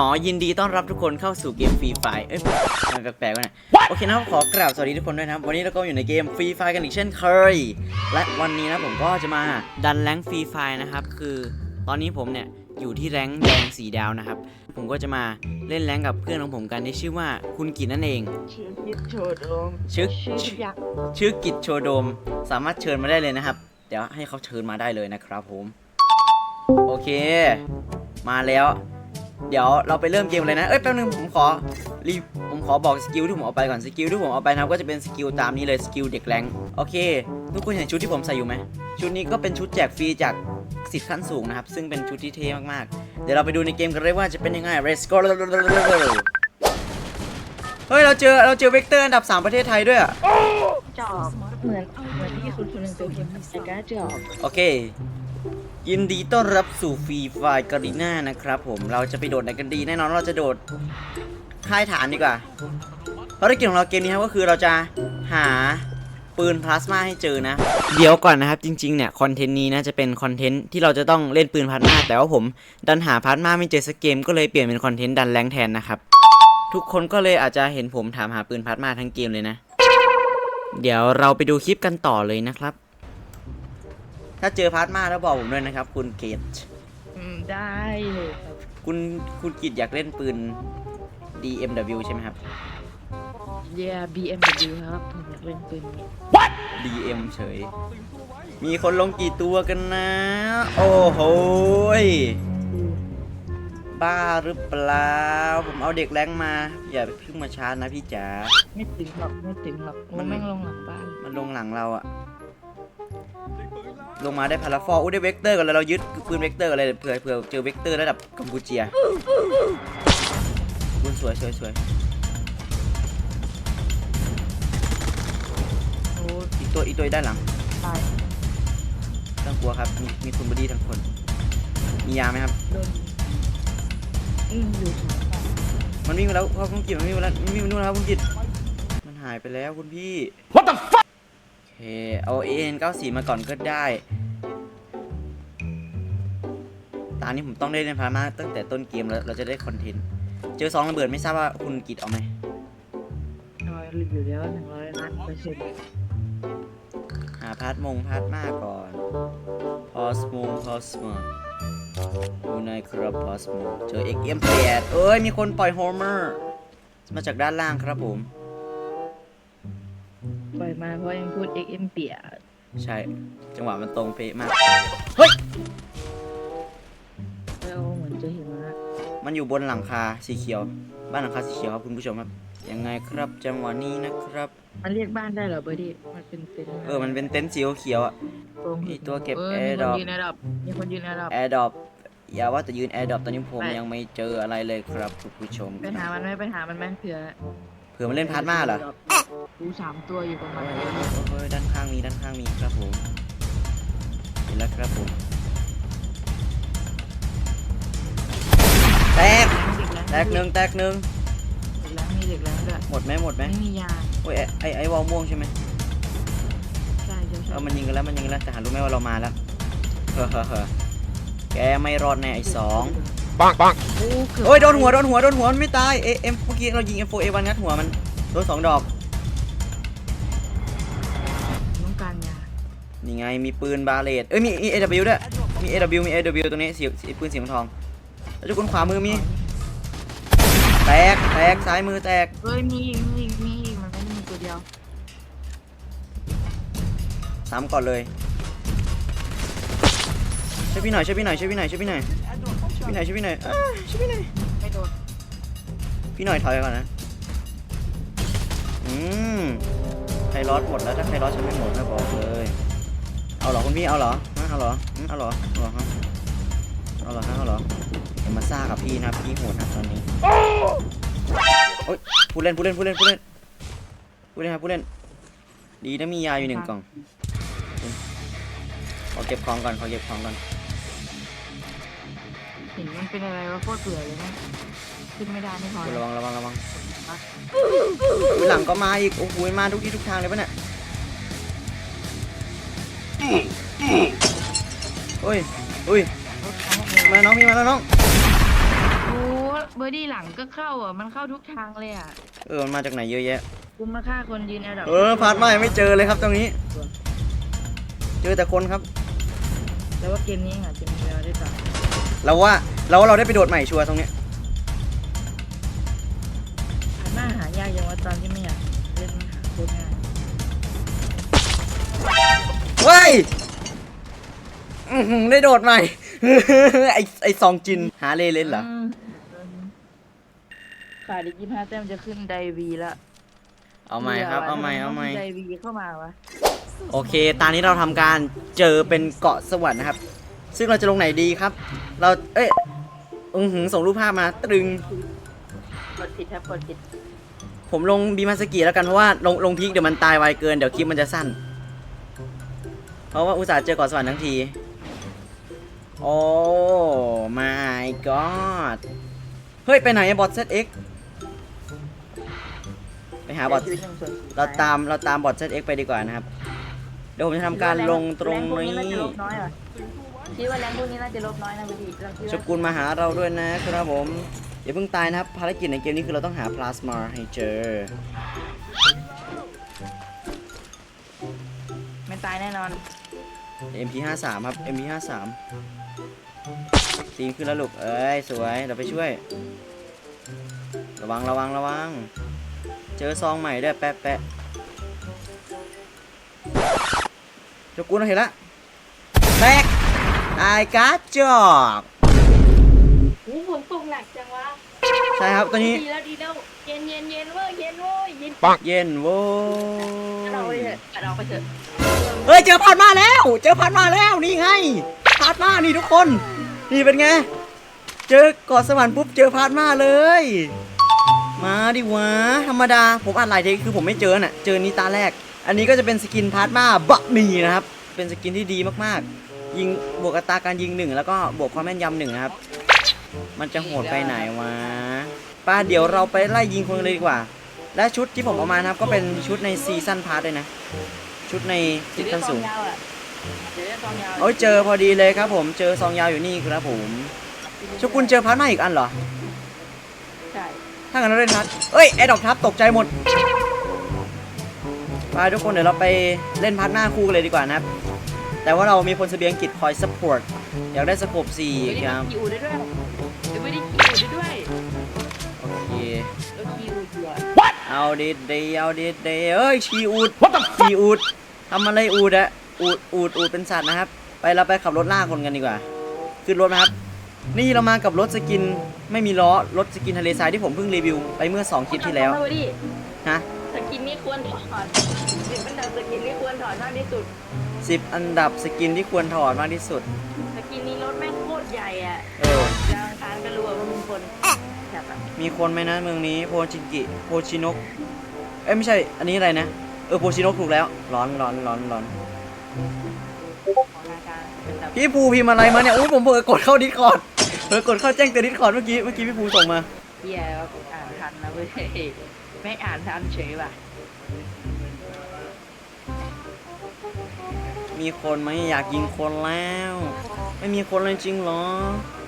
หมอยินดีต้อนรับทุกคนเข้าสู่เกมฟรีไฟเอ้ยมันแปลกๆวะเนี่ยโอเคนะครับขอกราบสวัสดีทุกคนด้วยนะครับวันนี้เราก็อยู่ในเกมฟรีไฟกันอีกเช่นเคย และวันนี้นะผมก็จะมาดันแรงฟรีไฟนะครับ คือตอนนี้ผมเนี่ยอยู่ที่แรงแดงสีดาวนะครับ ผมก็จะมาเล่นแรงกับเพื่อนของผมกันที่ชื่อว่าคุณกินนั่นเอง ชื่อยิดโชว์โดมชื่อชื่อยักษ์ชื่อกิจโชว์โดม สามารถเชิญมาได้เลยนะครับ เดี๋ยวให้เขาเชิญมาได้เลยนะครับผม โอเค มาแล้ว เดี๋ยวเราไปเริ่มเกมเลยนะ เอ้ยแป๊บนึงผมขอรีผมขอบอกสกิลที่ผมเอาไปก่อน สกิลที่ผมเอาไปนะครับก็จะเป็นสกิลตามนี้เลยสกิลเด็กแรงโอเค ทุกคนเห็นชุดที่ผมใส่อยู่ไหม ชุดนี้ก็เป็นชุดแจกฟรีจากสิทธิ์ขั้นสูงนะครับ ซึ่งเป็นชุดที่เท่มากๆ เดี๋ยวเราไปดูในเกมกันเลยว่าจะเป็นยังไง Let's go เฮ้ยเราเจอเราเจอเวกเตอร์อันดับ 3 ประเทศไทยด้วยอะจอบเหมือนเหมือนที่คุณคนหนึ่งตัวเกมไอ้ก้าจอบโอเค ยินดีต้อนรับสู่ฟรีไฟกา r ีน่านะครับผมเราจะไปโดดไหนกันดีแน่นอนเราจะโดดค่ายฐานดีกว่าภารกิจของเราเกมนี้ครับก็คือเราจะหาปืนพลาสมาให้เจอนะ เดี๋ยวก่อนนะครับจริงๆเนี่ยคอนเทนต์นี้นะจะเป็นคอนเทนต์ที่เราจะต้องเล่นปืนพลาสมาแต่ว่าผมดันหาพลาสมาไม่เจอสักเกมก็เลยเปลี่ยนเป็นคอนเทนต์ดันแรงแทนนะครับทุกคนก็เลยอาจจะเห็นผมถามหาปืนพลาสมาทั้งเกมเลยนะ เดี๋ยวเราไปดูคลิปกันต่อเลยนะครับ ถ้าเจอพาร์ทมาแล้วบอกผมด้วยนะครับ คุณเกตอืมได้เลยครับคุณคุณกิตอยากเล่นปืน DMW ใช่ไหมครับ เย่ BMW ครับผมอยากเล่นปืนนี้ DM เฉย มีคนลงกี่ตัวกันนะ โอ้โหยบ้าหรือเปล่า ผมเอาเด็กแรงมา อย่าเพิ่งมาชาร์จนะพี่จ๋า ไม่ถึงหรอกไม่ถึงหรอกมัมันนแม่งลงหลังบ้านมันลงหลังเราอะ ลงมาได้พาราฟอร์อุ้ยได้เวกเตอร์กันเลยเรายึดปืนเวกเตอร์กันเลยเผื่อเผื่อเจอเวกเตอร์ระดับกัมพูเชียปืนสวยสวยสวยโอ้อีกตัวอีกตัวด้านหลังตายไม่ต้องกลัวครับ มีมีคุณบดีทั้งคน มียาไหมครับโดนอืมอยู่ข้างหลังมันวิ่งไปแล้วพ่อคุณกิจมันวิ่งไปแล้วมันวิ่งไปนู่นแล้วคุณกิจมันหายไปแล้วคุณพี่ What the fuck โอ เคเอา AN 94 มาก่อนก็ได้ตอนนี้ผมต้องได้เล่นพามาตั้งแต่ต้นเกมแล้วเราจะได้คอนเทนต์ เจอสองระเบิดไม่ทราบว่าคุณกิจเอาไหมน้อยรีวิวแล้วหนึ่งร้อยล้านเปอร์เซ็นต์หาพาร์ทมงพาร์ทมาก่อน พอสมงพอสมงอยู่ในครับพอสมงเจอ XM8 เอ้ยมีคนปล่อยโฮเมอร์มาจากด้านล่างครับผมปล่ อยมาเพราะยังพูด XM เปียใช่ จังหวะมันตรงเป๊ะมาก แล้วเหมือนจะเห็นนะมันอยู่บนหลังคาสีเขียว บ้านหลังคาสีเขียวครับคุณผู้ชมครับ ยังไงครับจังหวะนี้นะครับ มันเรียกบ้านได้เหรอเบอร์ดี้มันเป็นเต็นท์เออ มันเป็นเต็นท์สีเขียวๆอะตรงมีตัวเก็บออ airdrop มีคนยืนแอร์ดรอปมีคนยืนแอร์ดรอป แอร์ดรอปอย่าว่าแต่ยืนแอร์ดรอปตอนนี้ผมไป ยังไม่เจออะไรเลยครับคุณผู้ชมไปหามันไหมไปหามันไหมเผื่อเผื่อมันเล่นพาร์ทมาเหรอ ดูสามตัวอยู่ประมาเฮ้ณนี้เฮ้ยด้านข้างมีด้านข้างมีครับผมเห็นแล้วครับผมแตกแตกหนึ่งแตกหนึ่งเด็กแรงมีเด็กแรงด้วยหมดไหมหมดไหมไม่มียาโอ้ยไอไอวอลม่วงใช่ไหมใช่ใช่เออมันยิงกันแล้วมันยิงกันแล้วแต่หารู้ไหมว่าเรามาแล้วเฮ้อเฮ้อเฮ้อแกไม่รอดแน่ไอสองโอ้เกือบโอ้ยโดนหัวโดนหัวโดนหัวมันไม่ตายเอเอ็มเมื่อกี้เรายิง M4A1 งัดหัวมันโดนสองดอก นี่ไงมีปืนบาเลตเอ้ยมี AW ด้วยมี AW มี AW ตรงนี้สีสีปืนสีทอง แล้วจุกคนขวามือมี แตกแตกซ้ายมือแตก เฮ้ยมีอีกมีอีกมีอีกมันไม่ได้มีตัวเดียวซ้ำก่อนเลยช่วยพี่หน่อยช่วยพี่หน่อยช่วยพี่หน่อยช่วยพี่หน่อยช่วยพี่หน่อยช่วยพี่หน่อยอ้าช่วยพี่หน่อยไม่โดนพี่หน่อยถอยก่อนนะอืมไคลอสหมดแล้วถ้าไคลอสฉันไม่หมดนะบอกเลย เอาเหรอคุณพี่เอาเหรอฮะเอาเหรออืมเอาเหรอเอาเหรอฮะเอาเหรอฮะเอาเหรออย่ามาซ่ากับพี่นะพี่โหดนะตอนนี้โอ๊ยผู้เล่นผู้เล่นผู้เล่นผู้เล่นผู้เล่นครับผู้เล่น ดีนะมียาอยู่หนึ่งกล่องขอเก็บของก่อนขอเก็บของก่อนเห็นมันเป็นอะไรวะโคตรเบื่อเลยนะขึ้นไม่ได้ไม่พอระวังระวังระวังอุ๊ยหลังก็มาอีกโอ้โหมาทุกที่ทุกทางเลยปะเนี่ยโอ้ยอุ้ยรถทั้งหมดเลยมาน้องพี่มาแล้วน้อง โอ้เบอร์ดี้หลังก็เข้าอะ มันเข้าทุกทางเลยอะ เออมันมาจากไหนเยอะแยะกูมาฆ่าคนยืนแอร์ดับเออพาร์ทมายังไม่เจอเลยครับตรงนี้ เจอแต่คนครับแต่ว่าเกมนี้อาจจะมีเวลาได้ต่อเราว่าเราว่าเราได้ไปโดดใหม่ชัวร์ตรงเนี้ยหน้าหายากยังว่าตอนที่ไม่อยากเล่นมันหาโคตรง่าย เว้ยอื้อหือได้โดดใหม่ ไอไอซองจินหาเล่เล่นเหรอ มขาดอีกยี่ห้าแต้มจะขึ้นไดวีละเอาใหม่ครับ เอาใหม่ เอาใหม่ ไดวีเข้ามาวะโอเค ตอนนี้เราทำการเจอเป็นเกาะสวรรค์นะครับ ซึ่งเราจะลงไหนดีครับ เรา เอ้ยอือหือส่งรูปภาพมา ตรึง กดผิดครับกดผิดผมลงบีมาสกิแล้วกัน เพราะว่าลงลงพีคเดี๋ยวมันตายไวเกิน เดี๋ยวคลิปมันจะสั้นเพ ราะว่าอุตส่าห์เจอเกาะสวรรค์ทั้งที โอ้ my god เฮ้ย ไปไหนบอทเซตเอ็กไปหาบอทชีวิตหนึ่งส่วนสี่เราตามเราตามบอทเซตเอ็กไปดีกว่านะครับ เดี๋ยวผมจะทำการลงตรงแพวกนี้น่าจะลบน้อยเหรอคิดว่าแรงพวกนี้น่าจะลบน้อยนะพี่เราคิดชว่ากุลมาหาเราด้วยนะครับผมอย่าเพิ่งตายนะครับ ภารกิจในเกมนี้คือเราต้องหาพลาสมาให้เจอ ตายแน่นอน MP53 ครับ MP53 ตีมขึ้นแล้วลูก เอ้ย สวยเราไปช่วย ระวังระวังระวัง เจอซองใหม่ด้วยแปะแปะเจ้ากูเราเห็นละแบกไอการ์ดจอกอู้ฝนตกหนักจังวะใช่ครับตอนนี้ ดีแล้วดีแล้วเย็นเย็นเย็นเว้ยเย็นเว้ยเย็นเย็นโว้เราไปเถยอะกัดออกไปเถอะ เฮ้ยเจอพาดมาแล้ว เจอพาดมาแล้วนี่ไงพาดมานี่ทุกคน นี่เป็นไง เจอเกาะสวรรค์ปุ๊บเจอพาดมาเลย มาดิวะธรรมดาผมอ่านหลายเทคคือผมไม่เจอน่ะ เจอนี้ตาแรก อันนี้ก็จะเป็นสกินพาดมาบะหมี่นะครับ เป็นสกินที่ดีมากๆ ยิงบวกอัตราการยิงหนึ่งแล้วก็บวกความแม่นยำหนึ่งครับ มันจะโหดไปไหนวะป้าเดี๋ยวเราไปไล่ยิงคนเลยดีกว่า และชุดที่ผมเอามานะครับก็เป็นชุดในซีซั่นพาร์ทด้วยนะ ชุดในซีซั่นสูงยาวอะเดี๋ยวจะซองยาวโอ้ยเจอพอดีเลยครับผมเจอซองยาวอยู่นี่ครับผมชกุลเจอพาร์ทมาอีกอันเหรอใช่ถ้างั้นเราเล่นพัดเอ้ยแอดดอกทับตกใจหมดไปทุกคนเดี๋ยวเราไปเล่นพัดหน้าคู่กันเลยดีกว่านะครับแต่ว่าเรามีพลเสบียงกิจคอยซัพพอร์ตอยากได้สโคปสี่เดี๋ยวนี้ครับคิวได้ด้วยเดี๋ยวไม่ได้คิวได้ด้วยโอเคแล้วคิวอยู่อะ เอาดิเดย์เอาดิเดย์เอ้ยชีอูดชีอูดทำอะไรอูดอะอูดอูดอูดเป็นสัตว์นะครับ ไปเราไปขับรถล่าคนกันดีกว่า ขึ้นรถนะครับ นี่เรามากับรถสกินไม่มีล้อรถสกินทะเลทรายที่ผมเพิ่งรีวิวไปเมื่อ2คลิปที่แล้วเอาไปดิฮะสกินนี้ควรถอดสิบอันดับสกินนี้ควรถอดมากที่สุด10อันดับสกินที่ควรถอดมากที่สุด สกินนี้รถแม่งโคตรใหญ่อะเออดาวอังคารก็รู้ว่ามึงคนแบบแบบ มีคนไหมนะเมืองนี้โพชิกิโพชินก เอ้ยไม่ใช่ อันนี้อะไรนะ เออโพชินกถูกแล้ว ร้อนร้อนร้อนร้อนของทางการเป็นแบบพี่ภูพิมพ์อะไรมาเนี่ย อุ้ยผมเผลอกดเข้าดิสคอร์ดเผลอกดเข้าแจ้งเตือนดิสคอร์ดเมื่อกี้ เมื่อกี้พี่ภูส่งมาเบียร์อ่านทันนะเว้ย ไม่อ่านทันเฉยว่ะ มีคนไหมอยากยิงคนแล้ว ไม่มีคนเลยจริงเหรอเ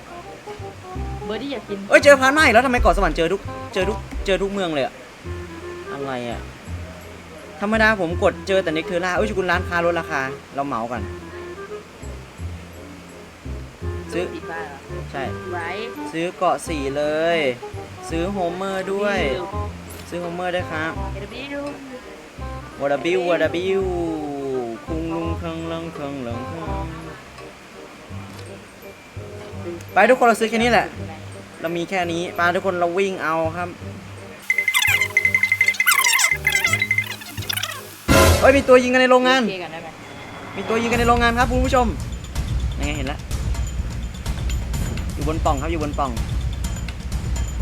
บอร์ดี้อยากกินเอ้ยเจอพานมาอีกแล้วทำไมเกาะสวรรค์เจอทุกเจอทุกเจอทุกเมืองเลยอะอะไรอะธรรมดาผมกดเจอแต่เน็กเทอร่าเอ้ยชุกุลร้านค้าลดราคา เราเหมากัน ซื้อติดบ้านเหรอใช่ไว้ซื้อเกาะสี่เลย ซื้อโฮมเมอร์ด้วย ซื้อโฮมเมอร์ด้วยครับเดี๋ยวพี่ดูวอดบิววอดบิวคุงลุงเคงลังเคงลังเคงไปทุกคนเราซื้อแค่นี้แหละ เรามีแค่นี้ไปทุกคนเราวิ่งเอาครับเฮ้ยมีตัวยิงกันในโรงงาน เคกันได้ไหมมีตัวยิงกันในโรงงานครับคุณผู้ชมยังไงเห็นแล้วอยู่บนปล่องครับอยู่บนปล่อง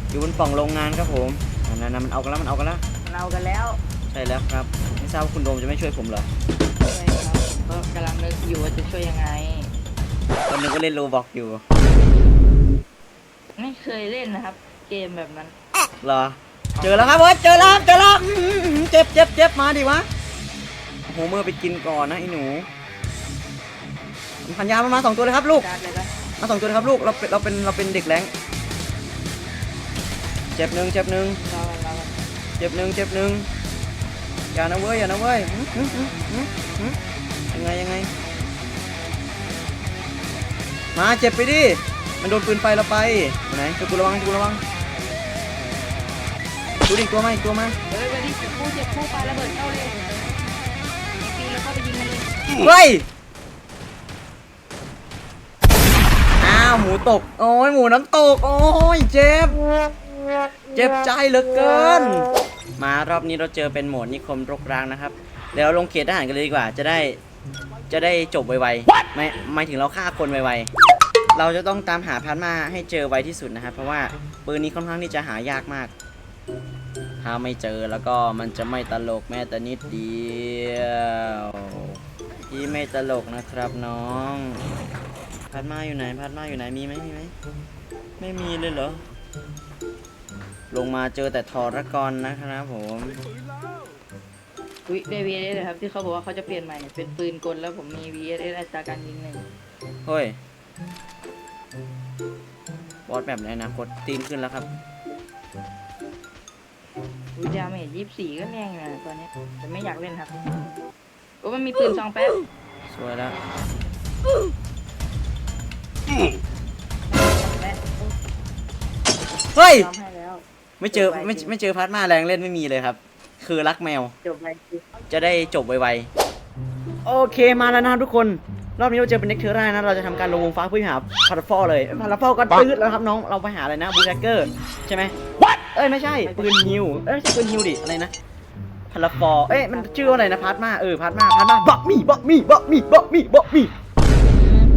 อยู่บนปล่องโรงงานครับผมอันนั้นนะมันเอากันแล้วมันเอากันแล้วเรากันแล้วใช่แล้วครับไม่ทราบว่าคุณโดมจะไม่ช่วยผมเหรอใช่ครับก็กำลังนึกอยู่ว่าจะช่วยยังไงวันหนึงก็เล่นโลบอกอยู่ ไม่เคยเล่นนะครับ เกมแบบนั้น เหรอ เจอแล้วครับเฮ้ยเจอแล้วเจอแล้วอื้อหือเจ็บเจ็บเจ็บมาดิวะโฮเมอร์ไปกินก่อนนะไอ้หนูพันยามันมาสองตัวเลยครับลูก การ์ดเลยปะมาสองตัวเลยครับลูก เราเป็นเราเป็นเราเป็นเด็กแรงเจ็บหนึ่งเจ็บหนึ่ง รอรอเจ็บหนึ่งเจ็บหนึ่งอย่านะเว้ยอย่านะเว้ยหึหึหึหึหึยังไงยังไง มาเจ็บไปดิ มันโดนปืนไฟเราไปอยู่ไหนจะกูระวังจะกูระวังดูดิตัวมาอีกตัวมาเฮ้ยวันนี้เจ็บคู่เจ็บคู่ปาระเบิดเข้าเลยปีนแล้วเข้าไปยิงมันเลยเฮ้ยอ้าวหมูตกโอ้ยหมูน้ำตกโอ้ยเจ็บ เจ็บใจเหลือเกิน มารอบนี้เราเจอเป็นโหมดนิคมรกร้างนะครับเดี๋ยวเราลงเขตทหารกันเลยดีกว่าจะได้จะได้จบไวๆไม่ไม่ถึงเราฆ่าคนไวๆ เราจะต้องตามหาพันมาให้เจอไวที่สุดนะครับ เพราะว่าปืนนี้ค่อนข้างที่จะหายากมาก ถ้าไม่เจอแล้วก็มันจะไม่ตลกแม้แต่นิดเดียวที่ไม่ตลกนะครับน้อง พัดมาอยู่ไหน พัดมาอยู่ไหนมีไหมมีไหมไม่มีเลยเหรอ ลงมาเจอแต่ทอรกรนะครับผมอุ้ยได้ VSS เลยครับที่เขาบอกว่าเขาจะเปลี่ยนใหม่เป็นปืนกลแล้วผมมี VSS อัตราการยิงหนึ่ง เฮ้ย บอสแบบในอนาคตตีนขึ้นแล้วครับอุ้ยดาเมจยี่สิบสี่ก็แรงอยู่นะตอนเนี้ยแต่ไม่อยากเล่นครับโอ้มันมีปืนซองแป๊บสวยแล้วแป๊บเฮ้ยยอมให้แล้วไม่เจอไม่ไม่เจอพัดมาแรงเล่นไม่มีเลยครับ คือรักแมว จบไปคือจะได้จบไวๆ โอเคมาแล้วนะครับทุกคน รอบนี้เราเจอเป็นเน็กเทอร่านะ เราจะทำการลงวงฟ้าเพื่อหาพาราฟอลเลยพาราฟอลก็ตืดแล้วครับน้อง เราไปหาอะไรนะบูแจเกอร์ใช่ไหมเอ้ยไม่ใช่ปืนฮิวเอ้ยไม่ใช่ปืนฮิวดิอะไรนะพาราฟอลเอ้ยมันชื่อว่าอะไรนะพาร์ทมาเออพาร์ทมาพาร์ทมาบักมี่บักมี่บักมี่บักมี่บักมี่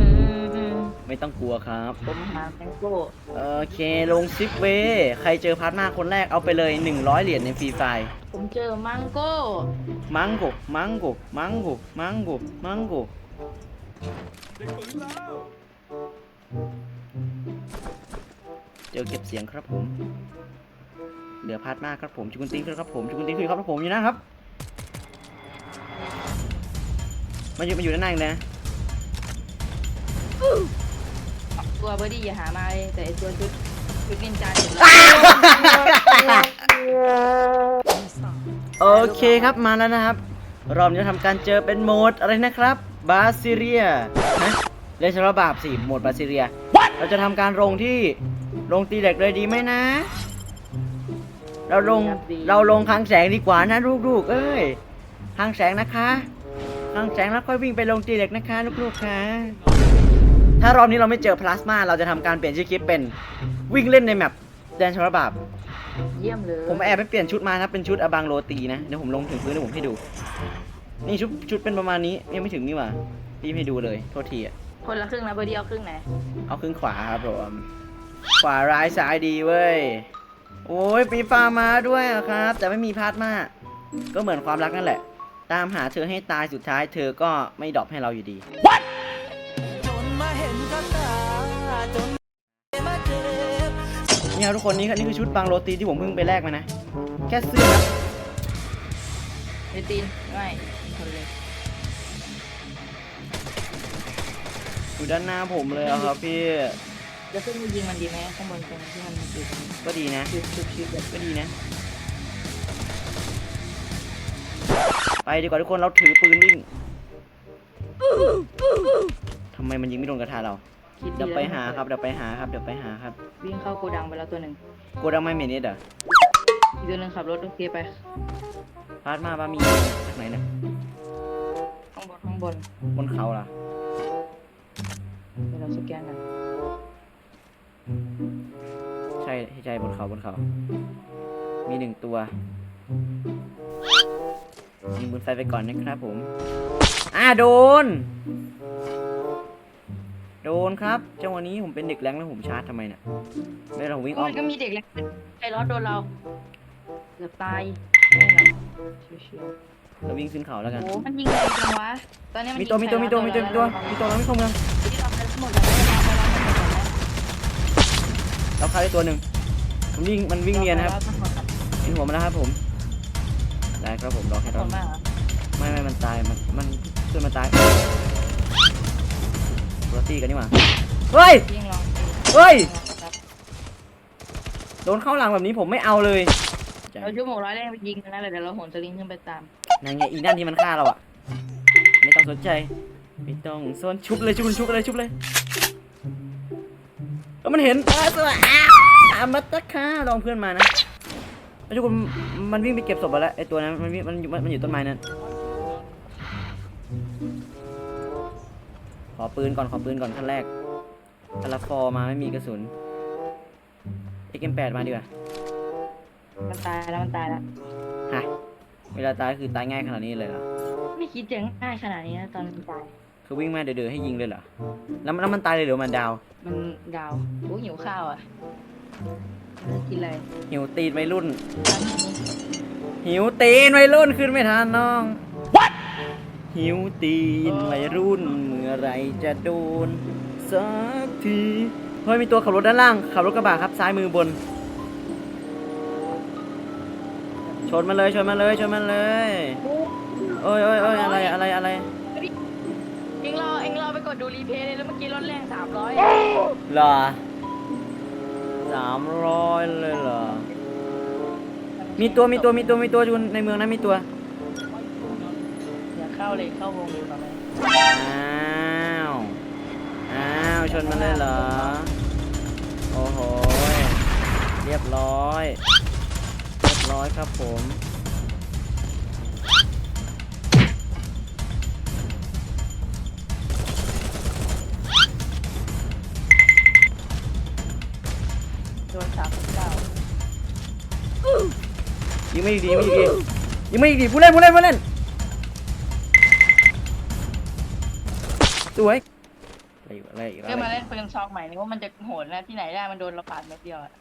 อืมอืมไม่ต้องกลัวครับผมหาแมงโก้โอเคลงซิปเวย์ใครเจอพาร์ทมาคนแรกเอาไปเลย 100 เหรียญในฟรีไฟล์ผมเจอมังโก้ มังโกมังโกมังโกมังโกมังโก เจอเก็บเสียงครับผม เหลือพาร์ทมากครับผมจุกุนติ้งขึ้นครับผมจุกุนติ้งขึ้นครับผมอยู่นะครับมาอยู่มาอยู่ด้านในเลยนะตัวเบอร์ดี้อย่าหามาเลยแต่ไอ้ตัวชุดชุดนินจาเจ็บแล้วโอเคครับมาแล้วนะครับ รอบนี้เราทำการเจอเป็นโหมดอะไรนะครับ บาซิเรียนะเลชราบาบสิโหมดบาซิเรีย เราจะทำการลงที่ลงตีเหล็กเลยดีไหมนะ เราลงเราลงคลังแสงดีกว่านะลูกๆ เอ้ยคลังแสงนะคะคลังแสงแล้วค่อยวิ่งไปลงตีเหล็กนะคะลูกๆค่ะถ้ารอบนี้เราไม่เจอพลาสมาเราจะทำการเปลี่ยนชื่อคลิปเป็นวิ่งเล่นในแมปแดนชราบาบเยี่ยมเลย ผมแอบไปเปลี่ยนชุดมานะเป็นชุดอบางโรตีนะเดี๋ยวผมลงถึงพื้นเดี๋ยวผมให้ดู นี่ชุดชุดเป็นประมาณนี้ยังไม่ถึงนี่หว่ารีบให้ดูเลยโทษทีอะคนละครึ่งนะเบอร์ดี้เอาครึ่งไหนเอาครึ่งขวาครับผมขวาร้ายซ้ายดีเว้ยโอ้ยมีฟาร์มาด้วยอะครับ แต่ไม่มีพาร์ทมาก็เหมือนความรักนั่นแหละ ตามหาเธอให้ตายสุดท้าย เธอก็ไม่ดรอปให้เราอยู่ดีเนี่ยทุกคนนี่ครับนี่คือชุดบางโรตีที่ผมเพิ่งไปแลกมานะ แค่เสื้อนะเดตีนไม่ คนเลยอยู่ด้านหน้าผมเลยอะครับพี่จะขึ้นไปยิงมันดีไหมข้างบนตรงที่มันอยู่ตรงก็ดีนะ ชุดชุดชุดแบบก็ดีนะ ไปดีกว่าทุกคนเราถือปืนวิ่งทำไมมันยิงไม่โดนกระทะเรา คิดดีเดี๋ยวแล้วไปหาครับ เดี๋ยวไปหาครับ เดี๋ยวไปหาครับ วิ่งเข้าโกดังไปแล้วตัวหนึ่ง โกดังไม่เมนิดเหรอ อีกตัวหนึ่งขับรถโอเคไป พาดมาบามีจากไหนเนี่ยข้างบนข้างบนบนเขาล่ะเดี๋ยวเราสแกนกันใช่ใช่บนเขาบนเขา มีหนึ่งตัวยิงบนไฟไปก่อนนะครับผม อ่าโดน โดนครับจังหวะนี้ผมเป็นเด็กแรงแล้วผมชาร์จทำไมเนี่ยไม่เราวิ่งอ้อมัมนก็มีเด็กแล้วใครรอดโดนเรา เกือบตายไม่หรอกชิวเราวิ่งขึ้นเขาแล้วๆกัน โอ้มันยิงแรงจังวะ ตอนนี้มันมีตัวมีตัวมีตัวมีตัวมีตัวมีตัวเราไม่เข้าเมืองที่เราไปทั้งหมดแล้วเราไปแล้วหมดแล้วเราฆ่าได้ตัวหนึ่งมันวิ่งมันวิ่งเนียนนะครับทั้งหมดแล้วเห็นหัวมันแล้วครับผมได้ครับผมรอแค่ทั้งหรมอดมากเหรอไม่ไม่มันตายมันมันเพื่อนมันตายโรตีกันนี่หว่าเฮ้ย ยิงลองเฮ้ยครับโดนเข้าหลังแบบนี้ผมไม่เอาเลย เราชั่วโมงร้อยแรกไปยิงนะเดี๋ยวเราโหนสลิงขึ้นไปตามนั่นไงอีนั่นที่มันฆ่าเราอะไม่ต้องสนใจ ไม่ต้องสนชุบเลยชุบชุบเลยชุบเลยแล้วมันเห็นอ้าวสวัสดีอ้าวมัตตะค่าลองเพื่อนมานะแล้วทุกคนมันวิ่งไปเก็บศพไปแล้วไอตัวนั้นมันวิ่งมันอยู่มันอยู่ต้นไม้นั้นขอปืนก่อนขอปืนก่อนขั้นแรกคาราฟอร์มาไม่มีกระสุนเอ็กเอ็มแปดมาดีกว่า มันตายแล้วมันตายแล้ว ฮะเวลาตายคือตายง่ายขนาดนี้เลยเหรอ ไม่คิดจะง่ายขนาดนี้นะตอนมันตาย คือวิ่งมาเดือดๆให้ยิงเลยเหรอ แล้วมันแล้วมันตายเลยหรือมันดาว มันดาวโอ้หิวข้าวอะไม่กินอะไรหิวตีนวัยรุ่น หิวตีนวัยรุ่นขึ้นไม่ทันน้อง What หิวตีนวัยรุ่นเมื่อไหรจะโดนสักที เฮ้ยมีตัวขับรถด้านล่าง ขับรถกระบะครับซ้ายมือบน ชนมาเลยชนมาเลยชนมาเลยโอ้ยโอ้ยโอ้ยอะไรอะไรอะไรเอ็งรอเอ็งรอไปกดดูรีเพย์เลยแล้วเมื่อกี้รถแรงสามร้อยเหรอสามร้อยเลยเหรอมีตัวมีตัวมีตัวมีตัวอยู่ในเมืองนั้นมีตัวอย่าเข้าเลยเข้าวงดูต่อไปอ้าวอ้าวชนมันเลยเหรอโอ้โหยเรียบร้อยเรียบร้อยครับผม โดนสามสิบเก้ายิงไม่ดียิงไม่ดียิงไม่ดีผู้เล่นผู้เล่นผู้เล่นสวยอะไรอีกอะไรอีกอะไรเริ่มมาอีกเล่นปืนซองใหม่นี่ว่ามันจะโหดนะที่ไหนได้มันโดนระบาดเม็ดเดียวอะ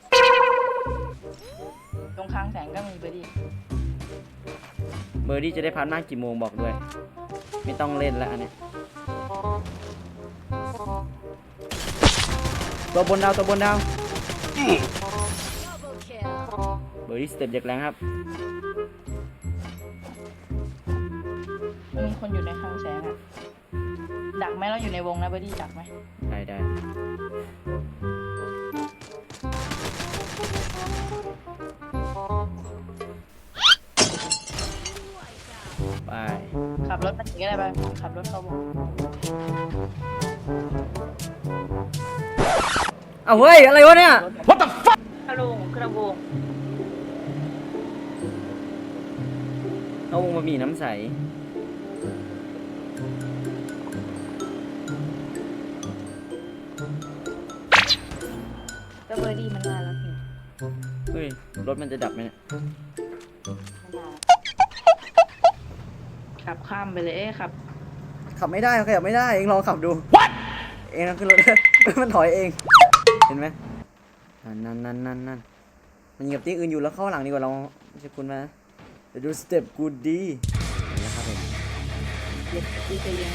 ตรงค้างแสงก็มีไปดิเบอร์ดี้จะได้พันมากกี่โมงบอกด้วย ไม่ต้องเล่นแล้วอันเนี้ยตัวบนดาวตัวบนดาวเบอร์ดี้สเต็ปจากแรงครับมันมีคนอยู่ในค้างแสงอะดักไหมเราอยู่ในวงนะเบอร์ดี้ดักไหมได้ได้ รถมาถึงก็ได้ไปขับรถเข้าวงเอาเฮ้ย อะไรวะเนี่ย What the fuck เข้าวงเข้าวงเอาวงมามีน้ำใส ก็เบอร์ดี้มันมาแล้วพี่เฮ้ย รถมันจะดับไหมเนี่ย ขับข้ามไปเลยเอ๊ะขับ ขับไม่ได้ขยับไม่ได้เองลองขับดูเองลองขึ้นรถ มันถอยเอง เห็นไหมนั่นนั่นนั่นนั่นนั่นมันยิงกับที่อื่นอยู่แล้วเข้าหลังดีกว่าเราไม่ใช่คุณมาเดี๋ยวดูสเต็ปกูดีนะครับผมเย็นดีใจเย็น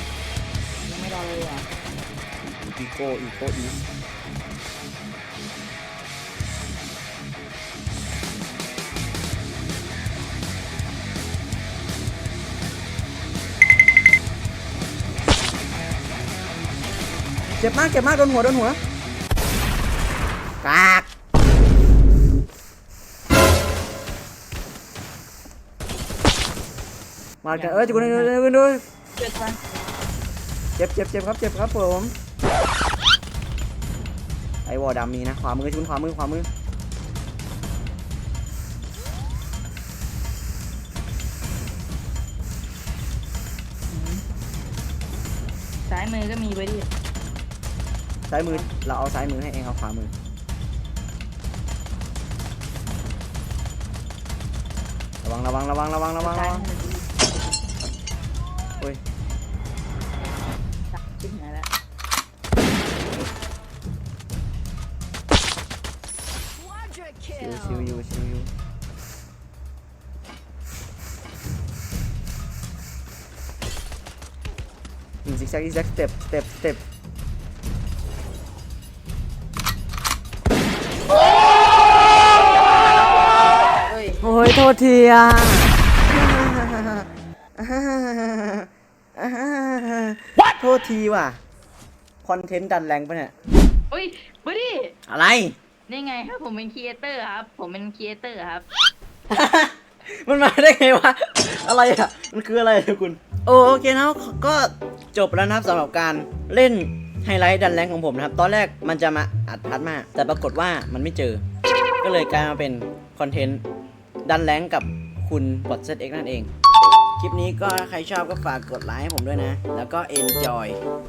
ยังไม่รอเลยอะอีโก้อีโก้อี จ็บมากเจ็บมากโดนหัวโดนหัวกากมากันเอ้ยจุกนนึงนึงนึงนึงเจ็บเจ็บเจ็บเจ็บครับเจ็บครับผมไอวอดำมีนะขวามือชุนขวามือขวามือซ้ายมือก็มีเบอร์ดี้ ซ้ายมือเราเอาซ้ายมือให้เองเอาขวามือ ระวังระวังระวังระวังระวังระซ้ายวังมือโอ้ยจับชิ้นไหนแล้วชิวชิวอยู่ชิวอยู่ยิงซิกแซกซิกแซกสเต็ปสเต็ปสเต็ป โอ้ยโทษทีอะโทษทีว่ะ คอนเทนต์ดันแรงปะเนี่ยเฮ้ยเบอร์ดี้อะไร นี่ไงครับผมเป็นครีเอเตอร์ครับ ผมเป็นครีเอเตอร์ครับ มันมาได้ไงวะ อะไรอะ มันคืออะไรอะคุณ โอเคนะครับก็จบแล้วนะครับสำหรับการเล่นไฮไลท์ดันแรงของผมนะครับ ตอนแรกมันจะมาอัดพัดมากแต่ปรากฏว่ามันไม่เจอ ก็เลยกลายมาเป็นคอนเทนต์ ดันแรงกับคุณบอทเซตเอ็กนั่นเอง คลิปนี้ก็ใครชอบก็ฝากกดไลค์ให้ผมด้วยนะ แล้วก็ enjoy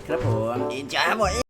ครับผม enjoy ครับผม